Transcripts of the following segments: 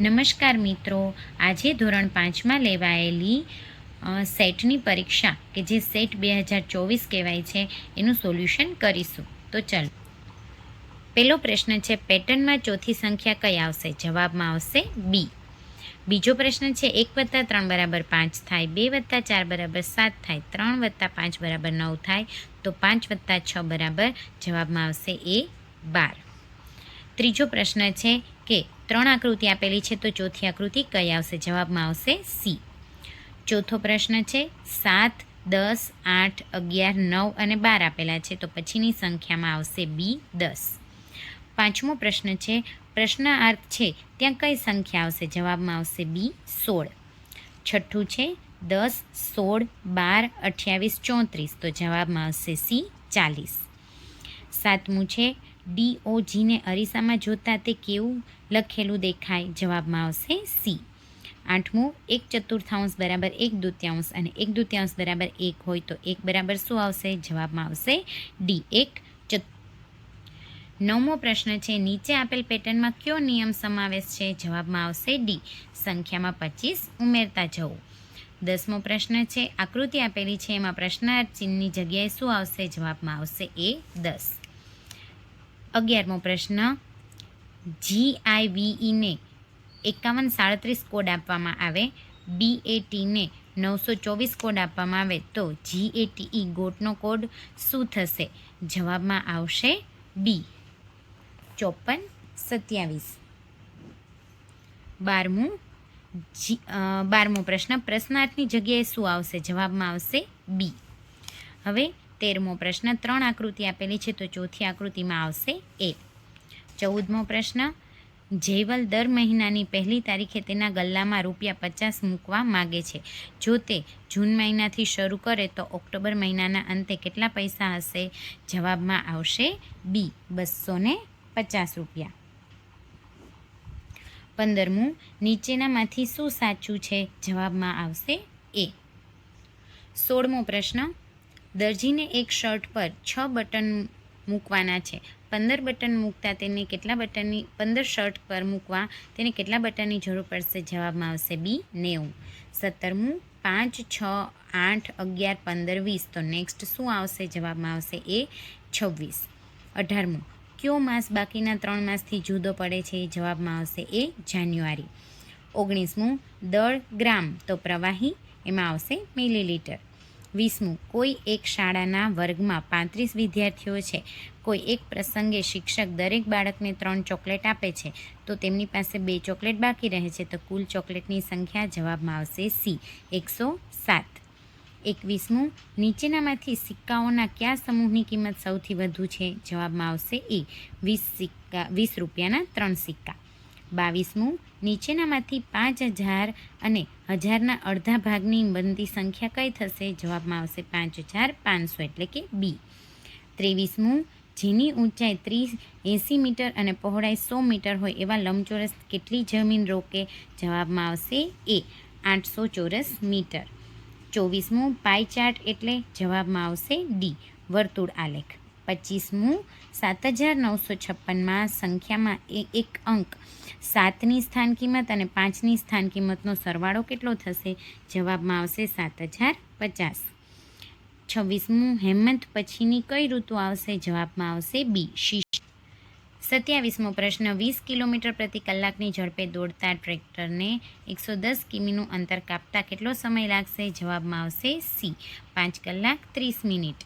નમસ્કાર મિત્રો. આજે ધોરણ પાંચમાં લેવાયેલી સેટની પરીક્ષા, કે જે સેટ બે હજાર ચોવીસ કહેવાય છે, એનું સોલ્યુશન કરીશું. તો ચાલો. પહેલો પ્રશ્ન છે, પેટર્નમાં ચોથી સંખ્યા કઈ આવશે? જવાબમાં આવશે બી બીજો પ્રશ્ન છે, એક વત્તા ત્રણ બરાબર પાંચ થાય, બે વત્તા ચાર બરાબર સાત થાય, ત્રણ વત્તા પાંચ બરાબર નવ થાય, તો પાંચ વત્તા છ બરાબર જવાબમાં આવશે એ બાર. ત્રીજો પ્રશ્ન છે, કે ત્રણ આકૃતિ આપેલી છે તો ચોથી આકૃતિ કઈ આવશે? જવાબમાં આવશે સી. ચોથો પ્રશ્ન છે, સાત, દસ, આઠ, અગિયાર, નવ અને બાર આપેલા છે તો પછીની સંખ્યામાં આવશે બી, દસ. પાંચમો પ્રશ્ન છે પ્રશ્નાર્થ છે, ત્યાં કઈ સંખ્યા આવશે? જવાબમાં આવશે બી, સોળ. છઠ્ઠું છે, દસ, સોળ, બાર, અઠ્યાવીસ, ચોત્રીસ તો જવાબમાં આવશે સી, ચાલીસ. સાતમું છે ડી ઓ અરીસામાં જોતા તે કેવું લખેલું દેખાય? જવાબમાં આવશે સી આઠમું, એક ચતુર્થાંશ બરાબર એક દૂત્યાંશ અને એક દૂત્યાંશ બરાબર એક હોય તો એક બરાબર શું આવશે? જવાબમાં આવશે ડી એક નવમો પ્રશ્ન છે, નીચે આપેલ પેટર્નમાં કયો નિયમ સમાવેશ છે? જવાબમાં આવશે ડી સંખ્યામાં પચીસ, ઉમેરતા જવું. દસમો પ્રશ્ન છે, આકૃતિ આપેલી છે, એમાં પ્રશ્નાર્થ ચિહ્નની જગ્યાએ શું આવશે? જવાબમાં આવશે એ દસ. અગિયારમો પ્રશ્ન. જીઆઈવીઈને એકાવન સાડત્રીસ કોડ આપવામાં આવે. બી એ ટીને નવસો ચોવીસ કોડ આપવામાં આવે તો જી એ ટી ગોટનો કોડ શું થશે? જવાબમાં આવશે બી ચોપન સત્યાવીસ. બારમું. જી બારમો પ્રશ્ન. પ્રશ્નાર્થની જગ્યાએ શું આવશે? જવાબમાં આવશે બી હવે તેરમો પ્રશ્ન, ત્રણ આકૃતિ આપેલી છે તો ચોથી આકૃતિમાં આવશે એ. ચૌદમો પ્રશ્ન, જેવલ દર મહિનાની પહેલી તારીખે તેના ગલ્લામાં રૂપિયા પચાસ મૂકવા માગે છે. જો તે જૂન મહિનાથી શરૂ કરે તો ઓક્ટોબર મહિનાના અંતે કેટલા પૈસા હશે? જવાબમાં આવશે બી, બસો પચાસ રૂપિયા. પંદરમું, નીચેનામાંથી શું સાચું છે? જવાબમાં આવશે એ. સોળમો પ્રશ્ન દરજીને એક શર્ટ પર છ બટન મૂકવાના છે. પંદર બટન મૂકતા તેને કેટલા બટનની, પંદર શર્ટ પર મૂકવા તેને કેટલા બટનની જરૂર પડશે? જવાબમાં આવશે બી, નેવું. સત્તરમું પાંચ, છ, આઠ, અગિયાર, પંદર, વીસ. તો નેક્સ્ટ શું આવશે? જવાબમાં આવશે એ, છવ્વીસ. અઢારમું કયો માસ બાકીના ત્રણ માસથી જુદો પડે છે? જવાબમાં આવશે એ, જાન્યુઆરી. ઓગણીસમું દળ ગ્રામ, તો પ્રવાહી, એમાં આવશે મિલીલીટર. વીસમું. કોઈ એક શાળાના વર્ગમાં પાંત્રીસ વિદ્યાર્થીઓ છે. કોઈ એક પ્રસંગે શિક્ષક દરેક બાળકને ત્રણ ચોકલેટ આપે છે. તો તેમની પાસે બે ચોકલેટ બાકી રહે છે. તો કુલ ચોકલેટની સંખ્યા જવાબમાં આવશે સી. એકસો સાત. એકવીસમું. નીચેનામાંથી સિક્કાઓના કયા સમૂહની કિંમત સૌથી વધુ છે? જવાબમાં આવશે એ. વીસ સિક્કા, વીસ રૂપિયાના ત્રણ સિક્કા. બાવીસમું, નીચેનામાંથી પાંચ હજાર અને હજારના અડધા ભાગની બનતી સંખ્યા કઈ થશે? જવાબમાં આવશે પાંચ હજાર પાંચસો એટલે કે બી. ત્રેવીસમું, જેની ઊંચાઈ ત્રીસ, એંસી મીટર અને પહોળાઈ સો મીટર હોય એવા લંબચોરસ કેટલી જમીન રોકે? જવાબમાં આવશે એ, આઠસો ચોરસ મીટર. ચોવીસમું પાઈ ચાર્ટ એટલે જવાબમાં આવશે ડી, વર્તુળ આલેખ. પચીસમું, સાત હજાર નવસો છપ્પનમાં સંખ્યામાં એ એક અંક. સાતની સ્થાન કિંમત અને પાંચની સ્થાન કિંમતનો સરવાળો કેટલો થશે? જવાબમાં આવશે સાત હજાર પચાસ. છવ્વીસમું, હેમંત પછીની કઈ ઋતુ આવશે? જવાબમાં આવશે બી શીશ સત્યાવીસમો પ્રશ્ન, વીસ કિલોમીટર પ્રતિ કલાકની ઝડપે દોડતા ટ્રેક્ટરને એકસો દસ કિમીનું અંતર કાપતા કેટલો સમય લાગશે? જવાબમાં આવશે સી, પાંચ કલાક ત્રીસ મિનિટ.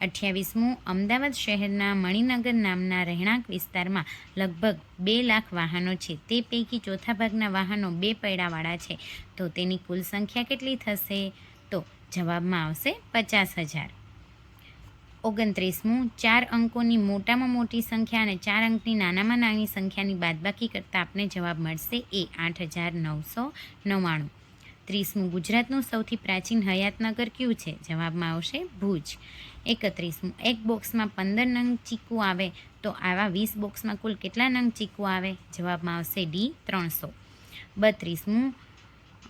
અઠ્યાવીસમું અમદાવાદ શહેરના મણિનગર નામના રહેણાંક વિસ્તારમાં લગભગ બે લાખ વાહનો છે. તે પૈકી ચોથા ભાગના વાહનો બે પૈડાવાળા છે. તો તેની કુલ સંખ્યા કેટલી થશે? તો જવાબમાં આવશે પચાસ હજાર. ઓગણત્રીસમું, ચાર અંકોની મોટામાં મોટી સંખ્યા અને ચાર અંકની નાનામાં નાની સંખ્યાની બાદબાકી કરતાં આપને જવાબ મળશે એ આઠ હજાર નવસો નવ્વાણું. ત્રીસમું ગુજરાતનું સૌથી પ્રાચીન હયાતનગર કયું છે? જવાબમાં આવશે ભુજ. એકત્રીસમું, એક બોક્સમાં પંદર નંગ ચીકુ આવે તો આવા વીસ બોક્સમાં કુલ કેટલા નંગ ચીકુ આવે? જવાબમાં આવશે ડી, ત્રણસો. બત્રીસમું,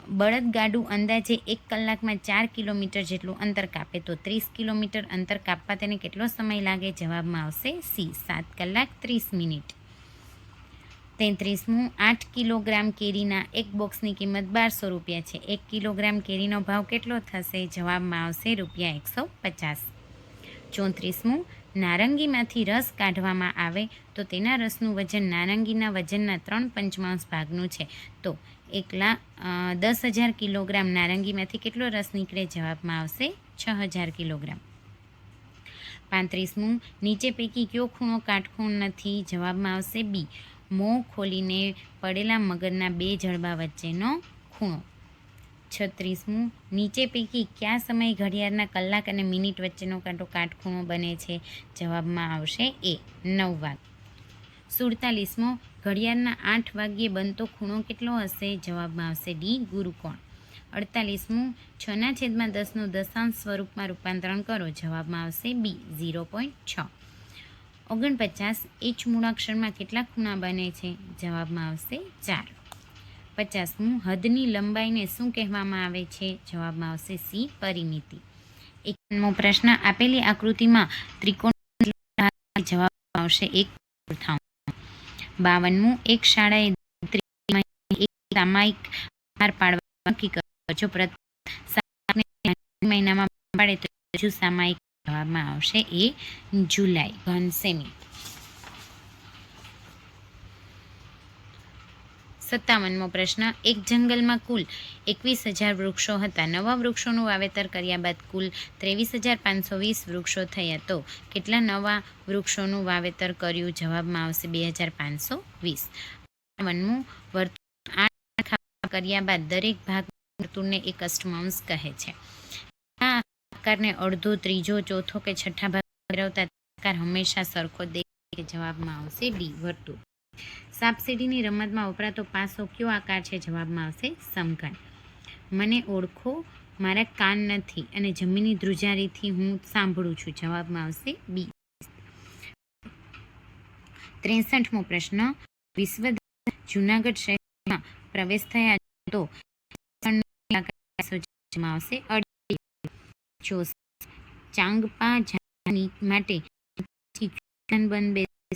બળદગાડું અંદાજે એક કલાકમાં ચાર કિલોમીટર જેટલું અંતર કાપે તો ત્રીસ કિલોમીટર અંતર કાપવા તેને કેટલો સમય લાગે? જવાબમાં આવશે સી, સાત કલાક ત્રીસ મિનિટ. તેત્રીસમું, આઠ કિલોગ્રામ કેરીના એક બોક્સની કિંમત બારસો રૂપિયા છે. એક કિલોગ્રામ કેરીનો ભાવ કેટલો થશે? જવાબમાં આવશે રૂપિયા એકસો પચાસ. ચોત્રીસમું, નારંગીમાંથી રસ કાઢવામાં આવે તો તેના રસનું વજન નારંગીના વજનના ત્રણ પંચમાંશ ભાગનું છે. તો એકલા દસ હજાર કિલોગ્રામ નારંગીમાંથી કેટલો રસ નીકળે? જવાબમાં આવશે છ હજાર કિલોગ્રામ. પાંત્રીસમું, નીચે પૈકી કયો ખૂણો કાટખૂણ નથી? જવાબમાં આવશે બી. મોં ખોલીને પડેલા મગરના બે જડબા વચ્ચેનો ખૂણો. છત્રીસમું, નીચે પૈકી કયા સમય ઘડિયાળના કલાક અને મિનિટ વચ્ચેનો કાંટો કાટખૂણો બને છે? જવાબમાં આવશે એ, નવ વાગ. સુડતાલીસમો, ઘડિયાળના આઠ વાગ્યે બનતો ખૂણો કેટલો હશે? જવાબમાં આવશે ડી, ગુરુકોણ. અડતાલીસમું, છના છેદમાં દસનું દશાંશ સ્વરૂપમાં રૂપાંતરણ કરો. જવાબમાં આવશે બી, ઝીરો પોઈન્ટ છ. ઓગણપચાસ એચ મૂળાક્ષરમાં કેટલા ખૂણા બને છે? જવાબમાં આવશે ચાર. પચાસમું, હદની લંબાઈને શું કહેવામાં આવે છે? જવાબમાં આવશે સી, પરિમિતિ. એકાવનમો પ્રશ્ન, આપેલી આકૃતિમાં ત્રિકોણ જવાબ આવશે એક ચતુર્થાંશ બાવનમું, એક શાળાએ એક સામાયિક બહાર પાડવા નક્કી કર્યો જો પ્રથમ મહિનામાં પાડે તો સામાયિક જવાબમાં આવશે એ જુલાઈ ઘનસેમી. સત્તાવનમો પ્રશ્ન, એક જંગલમાં કુલ એકવીસ હજાર વૃક્ષો હતા. નવા વૃક્ષોનું વાવેતર કર્યા બાદ કુલ ત્રેવીસ હજાર પાંચસો વીસ વૃક્ષો થયા. તો કેટલા નવા વૃક્ષોનું વાવેતર કર્યું? જવાબમાં આવશે બે હજાર પાંચસો વીસ. વનમું વર્તુળ આઠ કર્યા બાદ દરેક ભાગ વર્તુળને એક અષ્ટમાંશ કહે છે. આકારને અડધો, ત્રીજો, ચોથો કે છઠ્ઠા ભાગ ફેરવતા આકાર હંમેશા સરખો દેખાય જવાબમાં આવશે ડી વર્તુળ સાપસીડીની રમતમાં વપરાતો પાસો કયો આકાર છે જવાબમાં આવશે સમઘન. મને ઓળખો, મારા કાન નથી અને જમીની ધ્રુજારીથી હું સાંભળું છું. જવાબમાં આવશે બી. ત્રેસઠમો પ્રશ્ન. વિશ્વ જુનાગઢ શહેરમાં પ્રવેશ થયા તો આવશે અઢી ચાંગપા માટે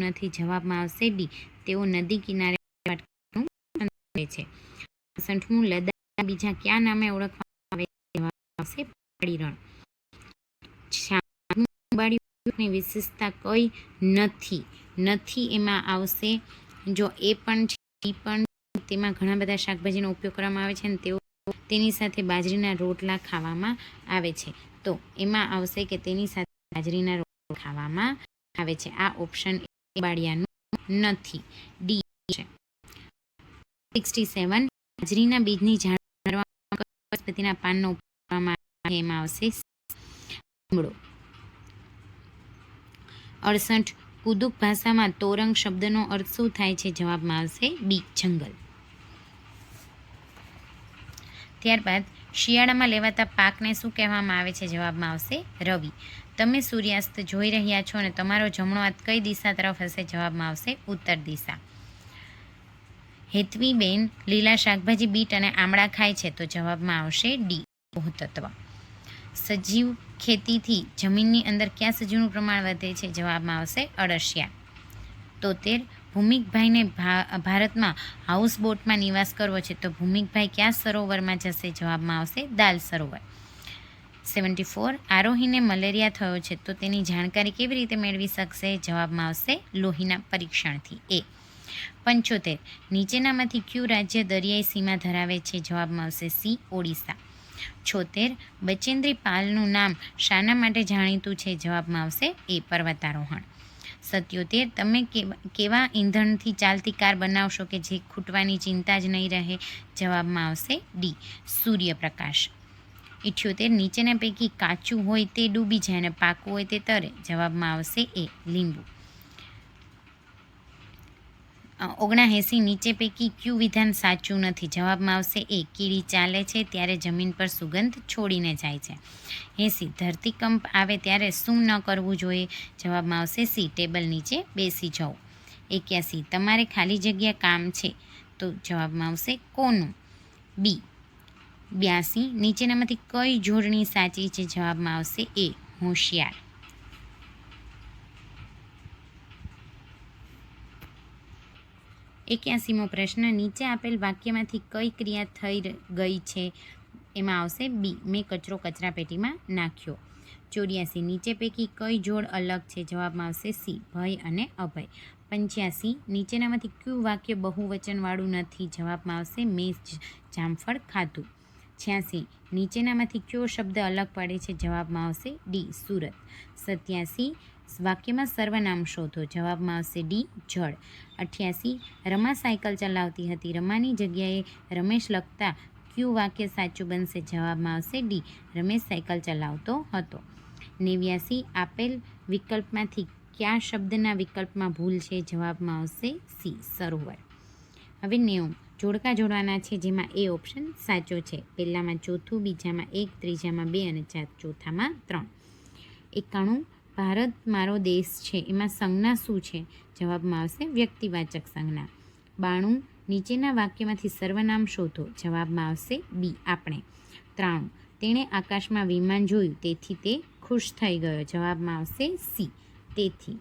નથી જવાબમાં આવશે ડી. તેઓ નદી કિનારે છે. સંઠમું લદાખ બીજા કયા નામે ઓળખવામાં આવે આવશે પહાડી વિશેષતા કઈ નથી. નથી એમાં આવશે. જો એ પણ છે પણ તેમાં ઘણા બધા શાકભાજીનો ઉપયોગ કરવામાં આવે છે અને તેઓ તેની સાથે બાજરીના રોટલા ખાવામાં આવે છે. તો એમાં આવશે કે તેની સાથે બાજરીના રોટલા ખાવામાં આવે છે. આ ઓપ્શન બાળિયાનું નથી. ડી છે. સિક્સટી સેવન બાજરીના બીજની જાણ પાનનો કરવામાં એમાં આવશે. લીમડો અડસઠ કુદુક ભાષામાં તોરંગ શબ્દનો અર્થ શું થાય છે? જવાબમાં આવશે. બી, જંગલ. ત્યારબાદ શિયાળામાં લેવાતા પાકને શું કહેવામાં આવે છે? જવાબમાં આવશે રવિ. તમે સૂર્યાસ્ત જોઈ રહ્યા છો અને તમારો જમણો હાથ કઈ દિશા તરફ હશે? જવાબમાં આવશે ઉત્તર દિશા. હેતવીબેન, લીલા શાકભાજી, બીટ અને આમળા ખાય છે તો જવાબમાં આવશે ડી તત્વ સજીવ ખેતીથી જમીનની અંદર ક્યાં સજીવનું પ્રમાણ વધે છે? જવાબમાં આવશે અળસિયા. તોતેર ભૂમિકભાઈને ભારતમાં હાઉસબોટમાં નિવાસ કરવો છે તો ભૂમિકભાઈ કયા સરોવરમાં જશે? જવાબમાં આવશે દાલ સરોવર. સેવન્ટી ફોર આરોહીને મલેરિયા થયો છે તો તેની જાણકારી કેવી રીતે મેળવી શકશે? જવાબમાં આવશે લોહીના પરીક્ષણથી. એ. પંચોતેર, નીચેનામાંથી કયું રાજ્ય દરિયાઈ સીમા ધરાવે છે? જવાબમાં આવશે સી, ઓડિશા. છોતેર, બચેન્દ્રી પાલનું નામ શાના માટે જાણીતું છે? જવાબમાં આવશે એ પર્વતારોહણ. સત્યોતેર તમે કેવા ઈંધણથી ચાલતી કાર બનાવશો કે જે ખૂટવાની ચિંતા જ નહીં રહે? જવાબમાં આવશે ડી, સૂર્યપ્રકાશ. ઇઠ્યોતેર, નીચેના પૈકી કાચું હોય તે ડૂબી જાય અને પાકું હોય તે તરે. જવાબમાં આવશે એ, લીંબુ. ઓગણાએંસી નીચે પૈકી ક્યુ વિધાન સાચું નથી? જવાબમાં આવશે એ. કીડી ચાલે છે ત્યારે જમીન પર સુગંધ છોડીને જાય છે. એંસી ધરતીકંપ આવે ત્યારે શું ન કરવું જોઈએ? જવાબમાં આવશે સી. ટેબલ નીચે બેસી જવું એક્યાસી, તમારે ખાલી જગ્યા કામ છે. તો જવાબમાં આવશે કોનું? બી. બ્યાસી, નીચેનામાંથી કઈ જોડણી સાચી છે? જવાબમાં આવશે એ. હોશિયાર. એક્યાસીમો પ્રશ્ન નીચે આપેલ વાક્યમાંથી કઈ ક્રિયા થઈ ગઈ છે? એમાં આવશે બી, મેં કચરો કચરાપેટીમાં નાખ્યો. ચોર્યાસી, નીચે પૈકી કઈ જોડ અલગ છે? જવાબમાં આવશે સી, ભય અને અભય. પંચ્યાસી, નીચેનામાંથી કયું વાક્ય બહુવચનવાળું નથી? જવાબમાં આવશે મેં જામફળ ખાધું. છ્યાસી, નીચેનામાંથી કયો શબ્દ અલગ પડે છે? જવાબમાં આવશે ડી, સુરત. સત્યાસી વાક્યમાં સર્વનામ શોધો. જવાબમાં આવશે ડી, જળ. અઠ્યાસી, રમા સાયકલ ચલાવતી હતી. રમાની જગ્યાએ રમેશ લખતા ક્યુ વાક્ય સાચું બનશે? જવાબમાં આવશે ડી, રમેશ સાયકલ ચલાવતો હતો. નેવ્યાસી, આપેલ વિકલ્પમાંથી કયા શબ્દના વિકલ્પમાં ભૂલ છે? જવાબમાં આવશે સી, સરોવર. હવે નેવું, જોડકા જોડવાના છે જેમાં એ ઓપ્શન સાચો છે. પહેલામાં ચોથું, બીજામાં એક, ત્રીજામાં બે અને ચાર ચોથામાં ત્રણ. એકાણું ભારત મારો દેશ છે. એમાં સંજ્ઞા શું છે? જવાબમાં આવશે વ્યક્તિવાચક સંજ્ઞા. બાણું, નીચેના વાક્યમાંથી સર્વનામ શોધો. જવાબમાં આવશે બી, આપણે. ત્રાણું, તેણે આકાશમાં વિમાન જોયું, તેથી તે ખુશ થઈ ગયો. જવાબમાં આવશે સી, તેથી.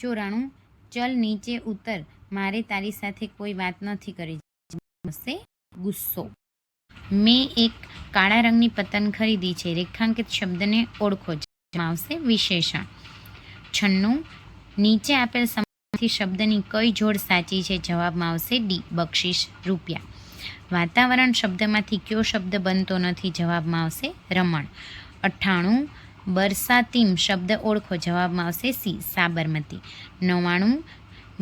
ચોરાણું, ચલ નીચે ઉતર. મારે તારી સાથે કોઈ વાત નથી કરી. આવશે ગુસ્સો. મેં એક કાળા રંગની પતંગ ખરીદી છે. રેખાંકિત શબ્દને ઓળખો આવશે વિશેષણ. છન્નું, નીચે આપેલ સમાથી શબ્દની કઈ જોડ સાચી છે? જવાબમાં આવશે ડી, બક્ષિસ રૂપિયા. વાતાવરણ શબ્દમાંથી કયો શબ્દ બનતો નથી? જવાબમાં આવશે રમણ. અઠ્ઠાણું, બરસાતીમ શબ્દ ઓળખો? જવાબમાં આવશે સી, સાબરમતી. નવ્વાણું,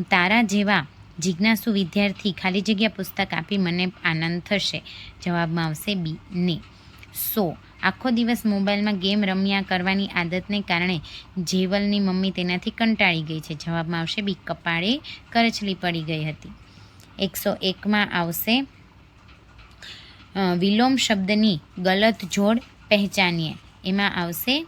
તારા જેવા જિજ્ઞાસુ વિદ્યાર્થી, ખાલી જગ્યા પુસ્તક આપી મને આનંદ થશે. જવાબમાં આવશે બી, ને. સો, આખો દિવસ મોબાઈલમાં ગેમ રમ્યા કરવાની આદતને કારણે જેવલની મમ્મી તેનાથી કંટાળી ગઈ છે. જવાબમાં આવશે બી, કપાળે કરચલી પડી ગઈ હતી. એકસો એકમાં આવશે વિલોમ શબ્દની ગલત જોડ પહેચાનીએ. એમાં આવશે,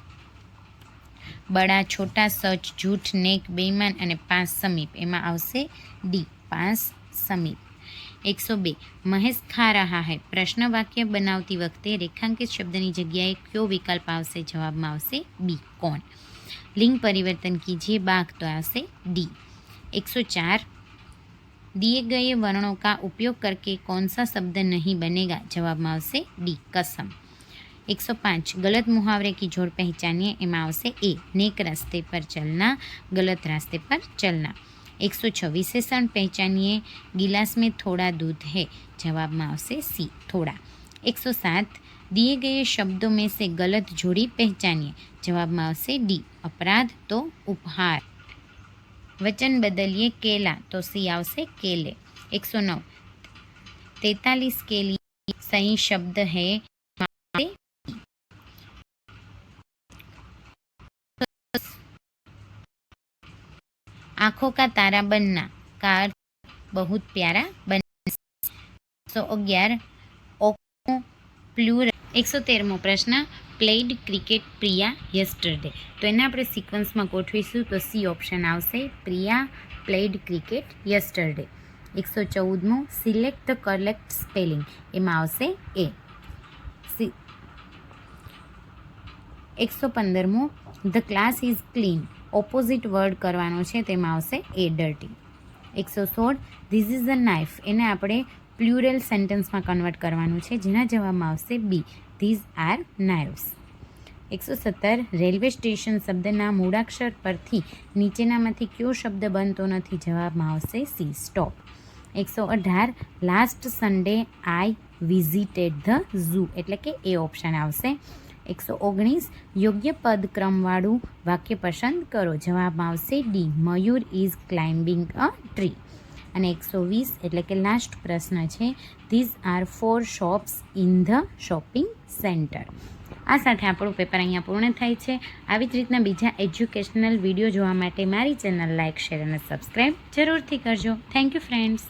બડા, છોટા સચ જૂઠ, નેક, બેઈમાન અને પાંચ સમીપ. એમાં આવશે ડી पास समीप। एक सौ बे। महेश खा रहा है। प्रश्न वाक्य बनावती वक्त रेखांकित शब्द की जगह क्यों विकल्प आवाब में आ बी कौन लिंग परिवर्तन कीजिए बाघ तो आसे डी एक सौ चार दिए गए वर्णों का उपयोग करके कौन सा शब्द नहीं बनेगा जवाब में आ डी कसम एक सौ पाँच गलत मुहावरे की जोड़ पहचानिए एम आ नेक रास्ते पर चलना गलत रास्ते पर चलना एक सौ छवीस सन पहचानिए। गिलास में थोड़ा दूध है। जवाब में आवश्यक सी, थोड़ा। एक सौ सात, दिए गए शब्दों में से गलत जोड़ी पहचानिए। जवाब में आवश्यक डी, अपराध तो उपहार। वचन बदलिए केला तो सी आवश्यक केले। एक सौ नौ, तैतालीस के लिए सही शब्द है आंखों का तारा बनना का अर्थ बहुत प्यारा बन સો અગિયાર ઓકો પ્લુર એકસો તેરમો પ્રશ્ન પ્લેડ ક્રિકેટ પ્રિયા યસ્ટરડે તો એને આપણે સિક્વન્સમાં ગોઠવીશું તો સી ઓપ્શન આવશે પ્રિયા પ્લેડ ક્રિકેટ યસ્ટરડે એકસો ચૌદમો સિલેક્ટ ધ કરેક્ટ સ્પેલિંગ એમાં આવશે એ સી એકસો પંદરમો the class is clean opposite word કરવાનો છે, તેમાં આવશે એ ડર્ટી એકસો સોળ ધીસ ઇઝ અ નાઇફ એને આપણે પ્લ્યુરલ સેન્ટેન્સમાં કન્વર્ટ કરવાનું છે, જેના જવાબમાં આવશે બી ધીઝ આર નાઇવ્સ એકસો સત્તર રેલવે સ્ટેશન શબ્દના મૂળાક્ષર પરથી નીચેનામાંથી કયો શબ્દ બનતો નથી, જવાબમાં આવશે સી સ્ટોપ એકસો અઢાર last Sunday I visited the zoo એટલે કે એ ઓપ્શન આવશે. એકસો ઓગણીસ યોગ્ય પદક્રમવાળું વાક્ય પસંદ કરો. જવાબમાં આવશે D. Mayur is climbing a tree. અને એકસો વીસ એટલે કે લાસ્ટ પ્રશ્ન છે. These are four shops in the shopping centre. આ સાથે આપણું પેપર અહીંયા પૂર્ણ થાય છે. આવી જ રીતના બીજા એજ્યુકેશનલ વીડિયો જોવા માટે મારી ચેનલ લાઇક, શેર અને સબસ્ક્રાઈબ જરૂરથી કરજો. Thank you friends.